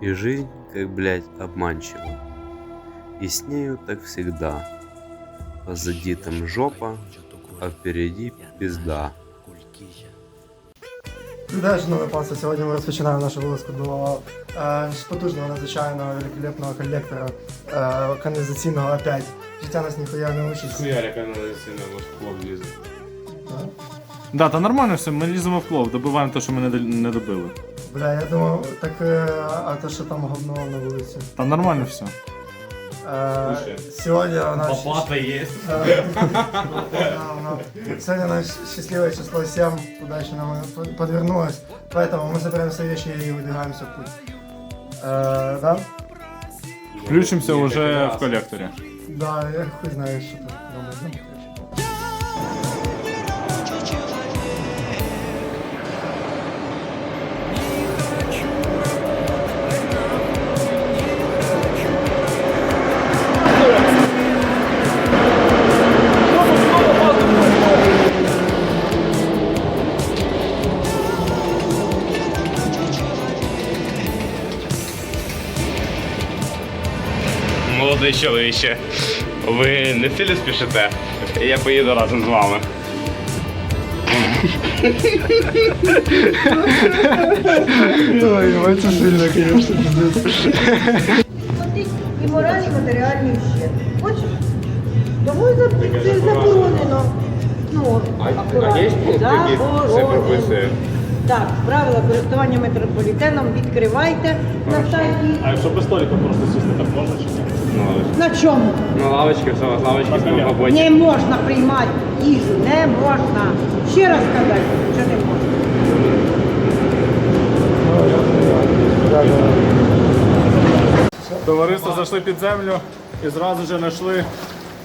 И жизнь, как, блядь, обманчива. И с нею так всегда. Позади там жопа, а впереди пизда. Вітаю, шановне панство. Сьогодні ми розпочинаємо нашу вилазку до е, потужного, надзвичайного, великолепного колектора е, каналізаційного опять. Життя нас ніхуя не учить. Хуяря канализаційна, може плов лізе. Да, та нормально все, ми ліземо в плов, добиваємо те, що ми не, не добили. Бля, я думав, так е, а то, що там говно на вулиці. Та нормально все. Е, Слушай, сьогодні у нас... Лопата є. Е, да, да. Сегодня наше счастливое число 7, удача нам под- подвернулась. Поэтому мы собираем свои вещи и выдвигаемся в путь. Э, да? Включимося вже в колекторі. Да, я хуй знаю, что там. Молодий чоловіче, ви не сильно спішите? Я поїду разом з вами. Ой, это сильно, конечно, пиздец. платить і моральний, і матеріальний ущерб. Хочеш? Тому і за- це заборонено. Ну, акуратно. це прописує? Так, правила користування метрополітеном відкривайте на сайті. А якщо без століка просто сісти, так можна чи ні? На чому? На лавочці, все, лавочки з побочі. Не можна приймати їжу, не можна. Ще раз сказати, що не можна. Товариство зайшли під землю і зразу ж знайшли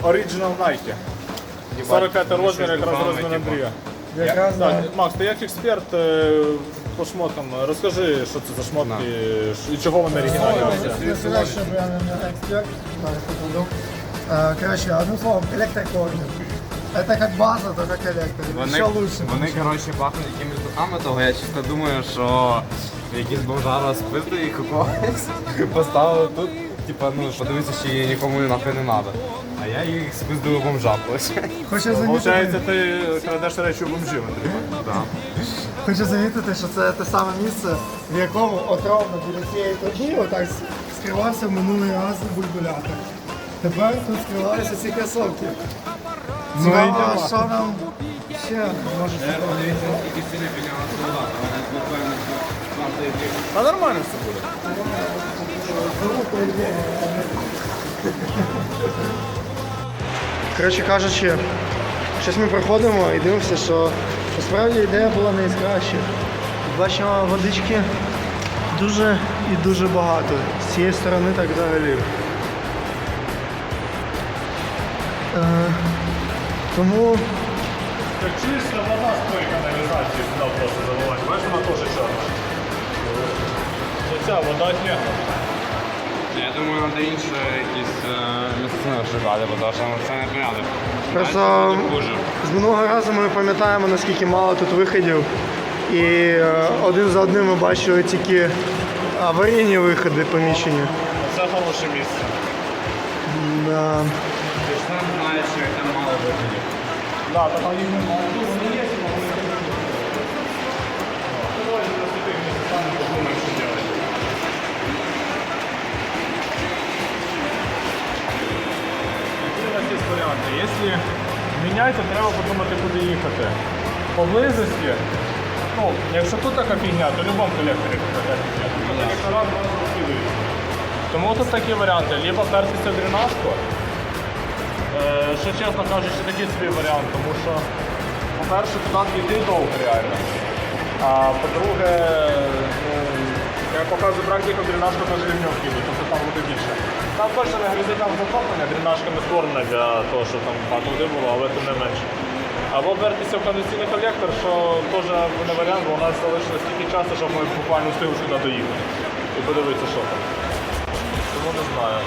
Original Nike. 45 розмір, якраз розмір Андрія. Якраз, да. Так, Макс, ти як експерт е, по шмоткам, розкажи, що це за шмотки ш- і чого вони оригінальні. Не сказать, что я наверное, эксперт, да, я попаду. Э, Короче, одним словом, коллектор корнер. Это как база, только коллектор. Еще лучше. Вони, коротше, пахнуть якимись духами, того я чисто думаю, що якийсь бомжара спити їх у когось поставили тут, типа, ну, подивитися, чи нікому нахуй не треба. А я їх спиздив бомжа. Хочу замітити, Получається, ти крадеш речі у бомжів, Андрій. хочу замітити, що це те саме місце, в якому отровно біля цієї труби отак скривався минулий раз бульбулятор. Тепер тут скриваються ці кросовки. Ну, йдемо. що нам ще може бути. Та нормально все буде. Коротше кажучи, щось ми проходимо і дивимося, що насправді ідея була не. Бачимо водички дуже і дуже багато. З цієї сторони так взагалі. Е, тому Так чиста вода з тої каналізації сюди просто заливати. Бачиш, теж чорна. Це ця вода ні. Я думаю, треба інше якісь е, місцини шукати, бо тому що ну, це не порядок. Просто з минулого разу ми пам'ятаємо, наскільки мало тут виходів. І е, один за одним ми бачили тільки аварійні виходи помічені. Це хороше місце. Да. Ти ж сам знаєш, що там мало виходів. Да, там їх немає. Міняти, то треба подумати, куди їхати. Поблизості, ну, якщо тут така фігня, то в будь-якому колекторі така фігня. Тому тут такі варіанти. Либо впертися в дренажку, Е, Що чесно кажучи, такий свій варіант, тому що, по-перше, туди йти довго реально. А по-друге, ну, як показує практика, дренажка теж рівньов кинуть, тобто там буде більше. Там точно не грізи там затоплення, дренажка не створена для того, щоб там багато води було, але тим не менше. Або вертися в кондиційний колектор, що теж не варіант, бо у нас залишилось стільки часу, щоб ми буквально встигли сюди доїхати. І подивитися, що там. Тому не знаю.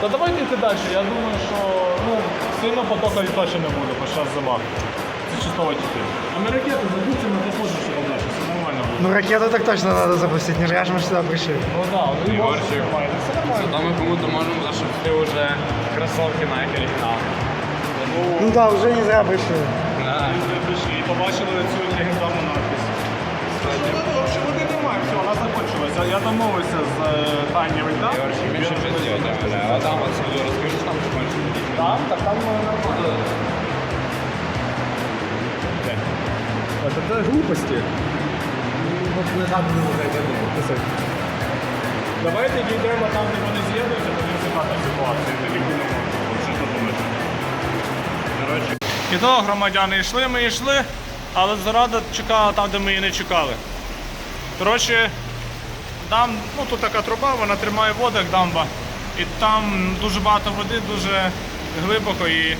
Та давайте йти далі. Я думаю, що ну, сильно потока і точно не буде, бо зараз зима. Це чистого тільки. А ми ракети забудьте, ми посмотримо, що там Ну ракету так точно надо запустить, не зря ж мы сюда пришли. Ну так, ну і Ігорчик. все нормально. Все нормально. Зато ми кому-то зашити вже кросовки на оригінал. Ну да, уже не зря пришли. Да. Ми прийшли і побачили цю легендарну надпись. Взагалі води немає, все, вона закончилася. Я домовився з е, Танєю, так? Ігорчик, більше вже зробити. А там от сюди розкажи, там що бачиш. Там, так там нормально. Это да, глупости. Давайте дійдемо там, де вони з'єднуються, тоді цікава ситуація. Тоді будемо. Що ти думаєш? Коротше. І то громадяни йшли, ми йшли, але зарада чекала там, де ми її не чекали. Коротше, там, ну тут така труба, вона тримає воду, як дамба. І там дуже багато води, дуже глибоко і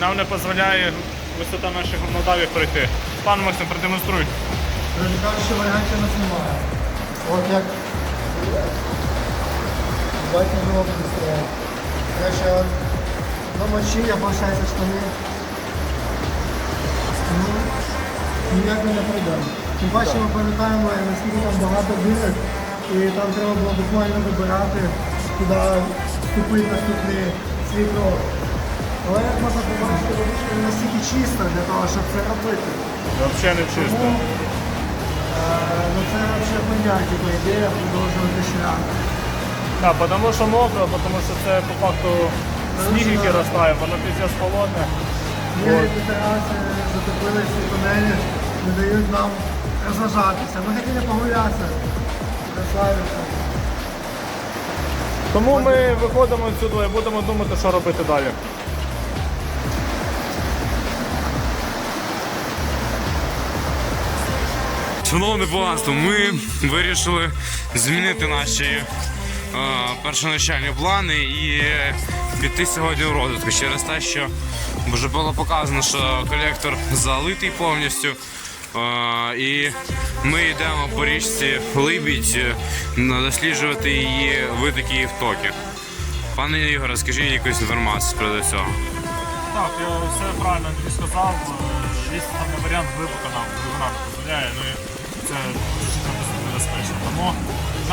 нам не дозволяє висота наших Молдавії пройти. Пан Максим, продемонструй. Друзі, кажуть, варіантів нас немає. От як батько було пристроє. Короче, от намочив, я, виходить, штани. Ну, ніяк ми не пройдемо. Паче ми пам'ятаємо, наскільки там багато дірок, і там треба було буквально вибирати, куди вступити наступний свій крок. Але як можна побачити, водичка не настільки чиста для того, щоб це робити. Взагалі не чисто. Ну це взагалі поняття, по ідея продовжувати шлях. Так, тому що мокро, тому що це по факту сніг, який розтає, воно піздець холодне. Ми тераси затопили ці тунелі, не дають нам розважатися. Ми хотіли погулятися. Розслабитися. Тому ми виходимо сюди і будемо думати, що робити далі. Шановне багатство, ми вирішили змінити наші е, першоначальні плани і піти сьогодні в розвитку через те, що вже було показано, що колектор залитий повністю. Е, і ми йдемо по річці Либідь е, досліджувати її витоки і втоки. Пане Ігоре, скажіть якусь інформацію приводу цього. Так, я все правильно сказав. Є там варіант глибоко нам і це дуже небезпечно. Тому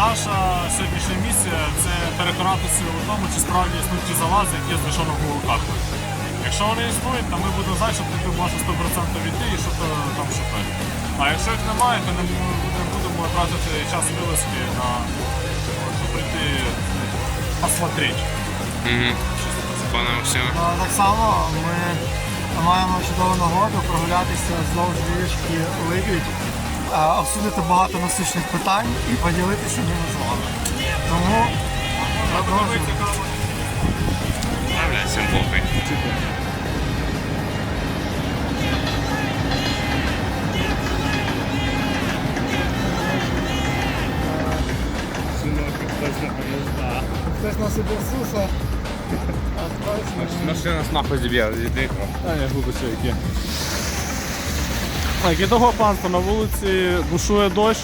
наша сьогоднішня місія це переконатися у тому, чи справді існують ті залази, які знайшов в карту. Якщо вони існують, то ми будемо знати, що ти можеш 100% відійти і що то там шукати. А якщо їх немає, то не будемо тратити час милості на прийти посмотреть. Угу. Пане Максиме. Ну, Так само ми маємо чудову нагоду прогулятися вздовж річки Либідь, обсудити багато насущних питань і поділитися ними з вами. Тому всім похуй. Хтось насипав суса. Машина нас нахуй зіб'є, зійди. А, ні, глибоко які. Так, і того панство на вулиці бушує дощ.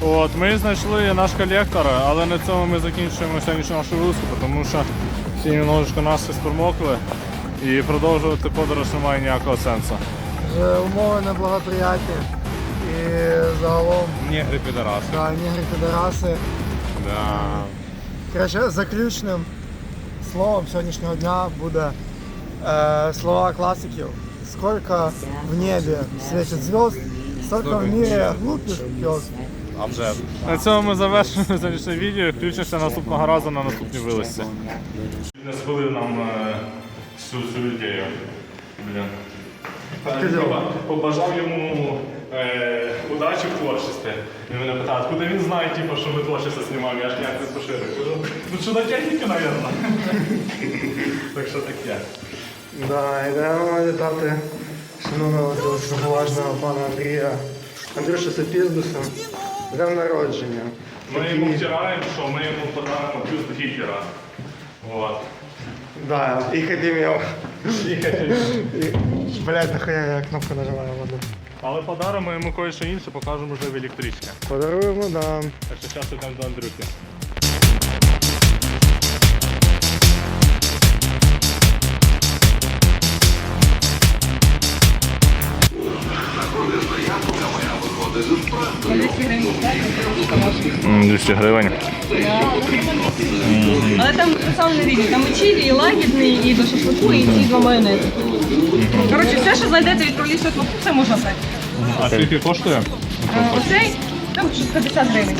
От, ми знайшли наш колектор, але на цьому ми закінчуємо сьогоднішню нашу вилазку, тому що всі немножечко наші спромокли і продовжувати подорож немає ніякого сенсу. Умови неблагоприятні. І загалом Негри підарас. да, негри підараси. Да. Коротше, заключним словом сьогоднішнього дня буде е, слова класиків. Сколько в небі світить звезд, столько в мире глупих звезд. А вже. На цьому ми завершуємо сьогоднішнє відео. Включимося наступного разу на наступній вилазці. Не спили нам е, всю цю ідею. Блін. Побажав йому е, удачі в творчості. Він мене питає, откуда він знає, типу, що ми творчість знімаємо, я ж ніяк не поширю. Кажу, ну чудо техніки, мабуть. так що таке. Да, йдемо вітати шановного поважного пана Андрія. Андрюша Сапіздуса. Днем народження. Ми йому втираємо, що ми йому подаримо бюст Гітлера. Вот. Да, і хотів Блять, нахуя я кнопку нажимаю воду. Але подаримо йому кое-що інше, покажемо вже в електричці. Подаруємо, да. Так що зараз йдемо до Андрюхи. 200 гривень. Але там сам не різні. Там і чилі, і лагідний, і до шашлику, і ці два майонези. Коротше, все, що знайдете від пролісу все можна брати. А скільки коштує? Е, Оцей там 50 гривень.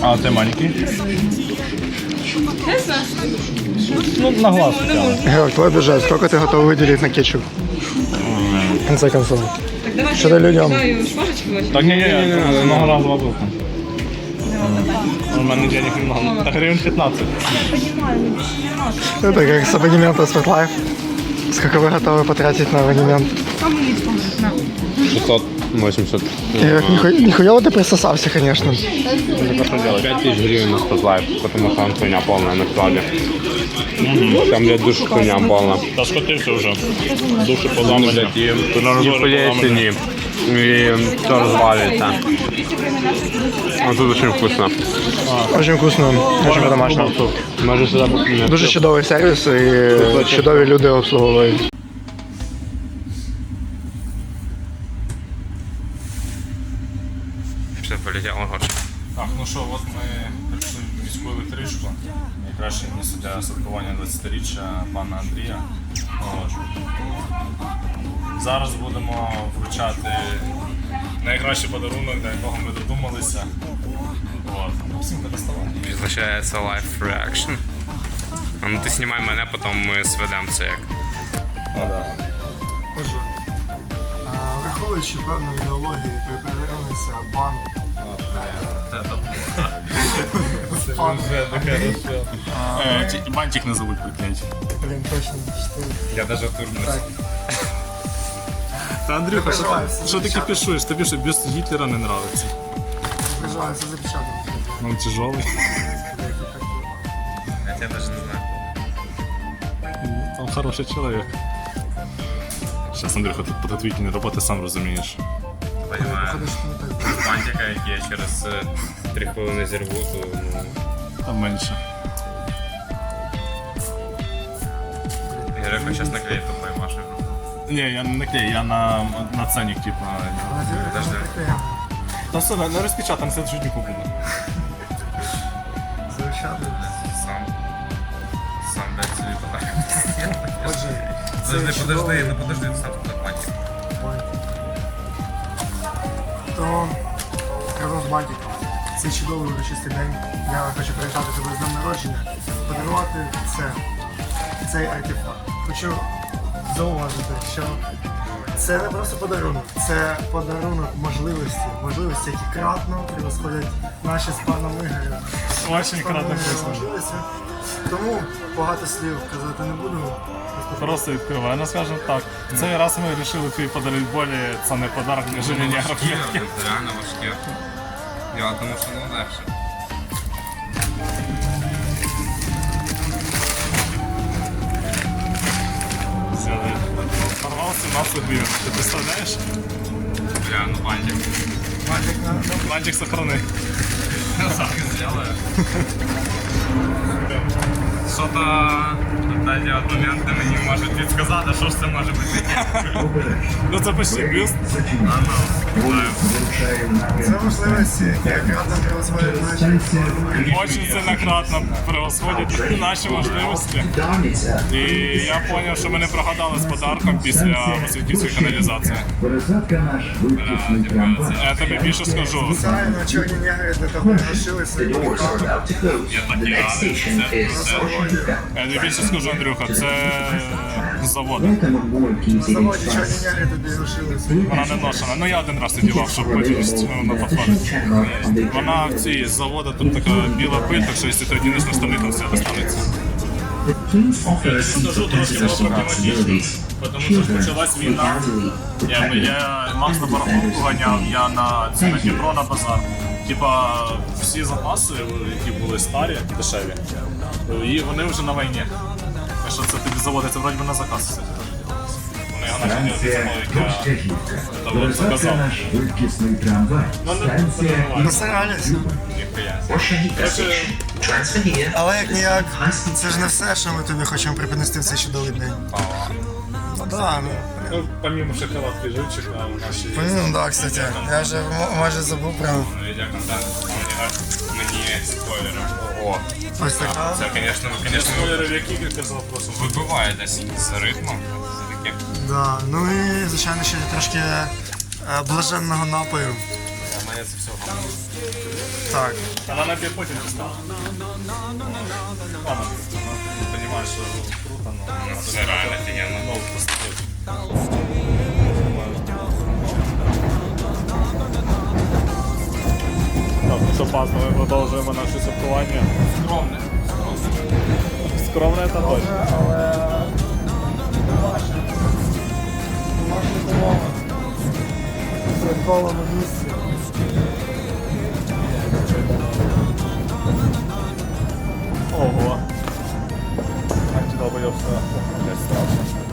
А це маленький? Чесно? Ну, на глаз. Не можу. Георг, твой бюджет, сколько ты готов выделить на кетчуп? В конце концов. Так давай Що ти людям? Даю шпажечку. Так ні, ні, ні, одного разу воду. У мене денег немного. Так гривень 15. Это как с абонемента Спортлайф. Сколько вы готовы потратить на абонемент? 680. Георг, нихуя, нихуя ты присосался, конечно. 5 тысяч гривен на спотлайф, потому что там хуйня полная на складе. Там, блядь, душ хуйня полная. Та скотився вже. Душі поламані. Блядь, и, Тут на и розборку плесени, и все развалится. А тут очень вкусно. Очень вкусно, очень по-домашньому. Може сюди покинути. Дуже чудовий сервіс і чудові люди обслуговують. Все, полетіло. Так, ну що, от ми прийшли в електричку. Найкраще місце для святкування 20-річчя пана Андрія. От. Зараз будемо вручати найкращий подарунок, до якого ми додумалися. От. Всім не. Відзначається live reaction. А ну ти знімай мене, потім ми сведемо це як. Отже, враховуючи певну ідеологію, припинилися банк. Е, ті- Бантик не забудь приклеїти. Блін, точно. Я даже турнусь. Та Андрюха, що ти, кипішуєш? Тобі що бюст Гітлера не нравиться? Переживаю, це запечатано. Он тяжелый. Я тебе даже не знаю. Он хороший человек. Сейчас, Андрюха, тут по татуїтельній роботи сам розумієш. Понимаю. Бантика, я через 3 хвилини зірву, то ну, Там менше. я реально зараз наклею тупою Машою. Ні, я не наклею, я на, на ценник, типу. Подожди. Та все, не, розпечатай, на следующий днюку буде. Сам. Сам, блядь, собі. Отже, Подожди, подожди, ну подожди, сам тут бантик. то разом з бантиком. Цей чудовий урочистий день. Я хочу привітати тебе з днем народження, подарувати це, цей артефакт. Хочу зауважити, що це не просто подарунок, це подарунок можливості, можливості, які кратно превосходять наші з паном Ігорем. Очень кратно можливості. Тому багато слів казати не буду. Просто відкриваю. Ну так, в цей раз ми вирішили тобі подарити более цінний подарок, ніж мені ракетки. Реально важке. Я думаю, що не легше. Взяли. Порвав 17 гривень. Ти представляєш? Бля, ну бантик. Бантик сохрани. Так сделаю. Що-то далі от момент, де мені можуть підсказати, що ж це може бути. Ну це почти бюст. А ну. Це можливості, які кратно превосходять наші. Очень сильно кратно превосходять наші можливості. І я зрозумів, що ми не прогадали з подарком після Васильківської каналізації. Я тобі більше скажу. Правильно, чорні негри для того лишили свої Я тобі більше скажу, Андрюха, це заводу. На заводі чорні тобі лишили. Вона не ношена. Ну я один раз одягав, щоб потім на підходить. Вона в цій з заводу тут така біла пиль, так що якщо ти одінеш на штани, там все достанеться. Скажу трошки про проблематичність, тому що почалась війна. Я, я Макс на барахолку ганяв, я на, на Дніпро на базар. Типа всі запаси, які були старі, дешеві, і вони вже на війні. Що це тобі заводиться вроді би на заказ. кстати, Вони його швидкісний трамвай. Станція Постаралися. Але як ніяк, це ж не все, що ми тобі хочемо припинити в цей чудовий день. Да, ну. Ну, помимо шоколадки живчика, у нас ще є. Ну, да, кстати. Я вже м- майже забув про Відео контакт. Мені спойлери. Ого. ось така. Це, звісно, звісно, Спойлери, в які кілька з вопросом. вибиває десь з ритмом. Це таке. Да. Ну і, звичайно, ще трошки е, блаженного напою. Для мене це все гамно. Так. Вона на потім стала. Ладно, ну, понимаешь, що круто, но... Це реально офігенно. Ну, просто... Так, що, пасно, ми продовжуємо наше святкування. Скромне. Скромне це точно. Святковому місці. Ого. Антидолбоёбство. Блядь, страшно.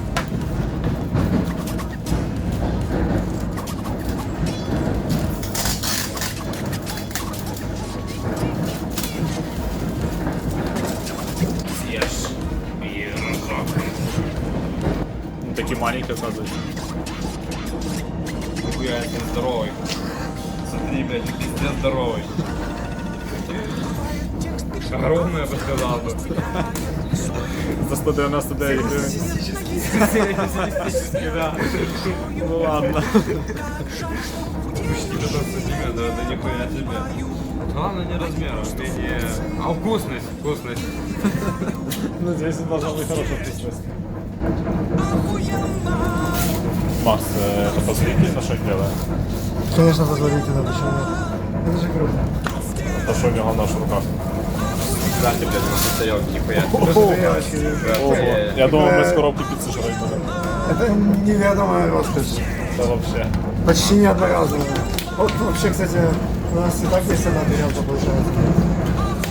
да. Ну ладно. Почти 15 сантиметров, да нихуя себе. Главное не размер, а умение... А вкусность, вкусность. Ну, здесь должна быть хорошая вкусность. Макс, э, это позволительно, что делает? Конечно, позволительно, почему нет? Это же круто. А что у него в наших руках? Кстати, блядь, на тарелке, нихуя. Ого. Я думал, мы с коробки пиццы жрать будем. Это неведомая роскошь. Да вообще. Почти не одноразовая. Вот вообще, кстати, у нас и так есть одна тарелка получается.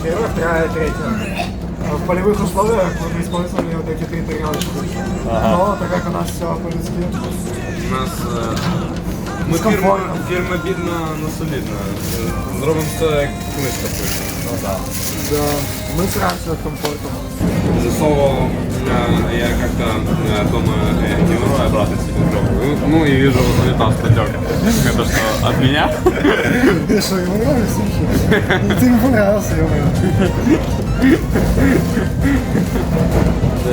Первая, вторая, третья. А В полевых условиях мы использовали вот эти три тарелочки. Но так как у нас все по-людски, У нас... е, Ми фірма, Скомфортно. фірма бідна, но солідна. Е, Зробимо все як книжка пише. Ну продал. Да, мы с ранцевым комфортом. Засовывал э, я как-то э, думаю, э, не умру, я обратно себе. Ну и вижу результат стадион, Это что, от меня? Ты что, ему нравится еще? Ты ему понравился, ему. Да.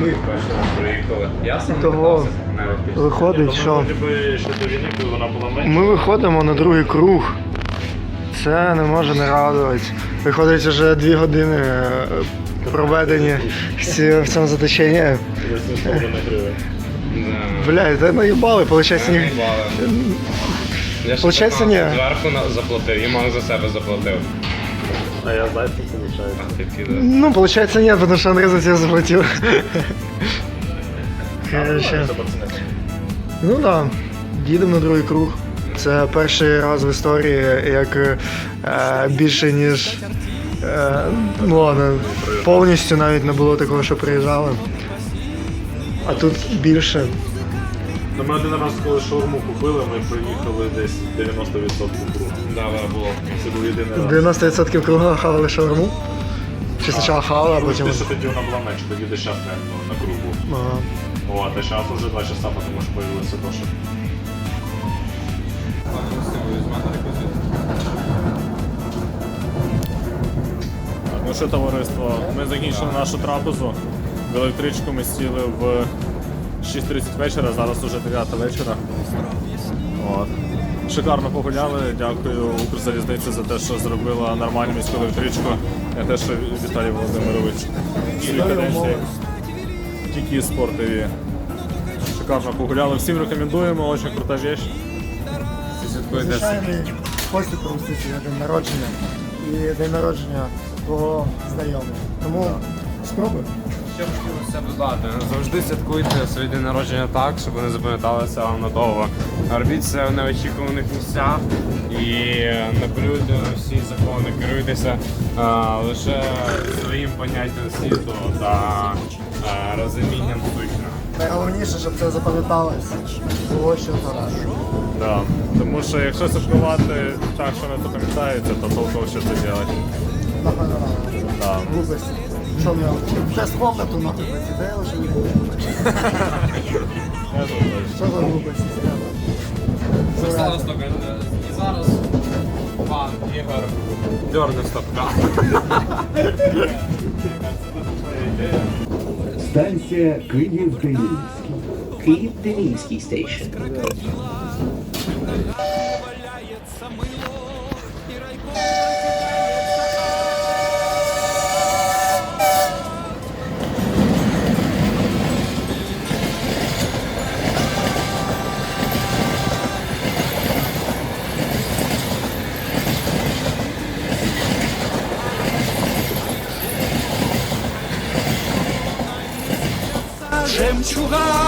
Ми перший раз приїхали. Я сам Того. Виходить, що Вроде до війни, коли вона була менша. ми виходимо на другий круг. Це не може не радувати. Виходить, вже дві години е, проведені в цьому заточенні. 800 Бля, це наїбали, виходить, ні. Получається, ні. Зверху заплатив, і мав за себе заплатив. А я знаю, це виходить. А ти піде. Ну, получается нет, потому что Андрей за тебя заплатил. Короче. Ну да, їдемо на другий круг. Це перший раз в історії, як е, більше ніж. Е, ну ладно, повністю навіть не було такого, що приїжджали. А тут більше. Ну, ми один раз, коли шаурму купили, ми приїхали десь 90% кругу. Да, да, було. Це був єдиний раз. 90% круга хавали шаурму. Чи спочатку хавали, а Ну, потім. Що тоді вона була менше, тоді десь час реально на кругу. Ага. Вот, а сейчас уже два часа, потому что появился Тоша. Так, ну що, товариство, ми закінчили нашу трапезу. В електричку ми сіли в 6.30 вечора, зараз уже 9 вечора. От. Шикарно погуляли. Дякую Укрзалізниці за те, що зробила нормальну міську електричку. Я теж Віталій Володимирович. Каденції. Тільки спортові. Шикарно погуляли. Всім рекомендуємо, дуже крута вещь. Спосіб провести свій день народження і день народження твого знайомого. Тому спробуй. Що хотілося себе додати? Завжди святкуйте своє день народження так, щоб вони запам'яталися вам надовго. Робіть це в неочікуваних місцях і не полюйте на всі закони, керуйтеся а, лише своїм поняттям світу та а, розумінням сущного. Найголовніше, щоб це запам'яталось. Було що зараз. Да. Тому що якщо слідкувати так, що не запам'ятається, то толком що це робити. Да. Глупості. Що мне? Сейчас комнату нахуй присідає, що не буде. Я тут теж. Що за глупості? Зараз тільки і зараз пан Ігор дерне стопка. Станція Київ-Демінський. Київ Демінський стейшн. Sugar.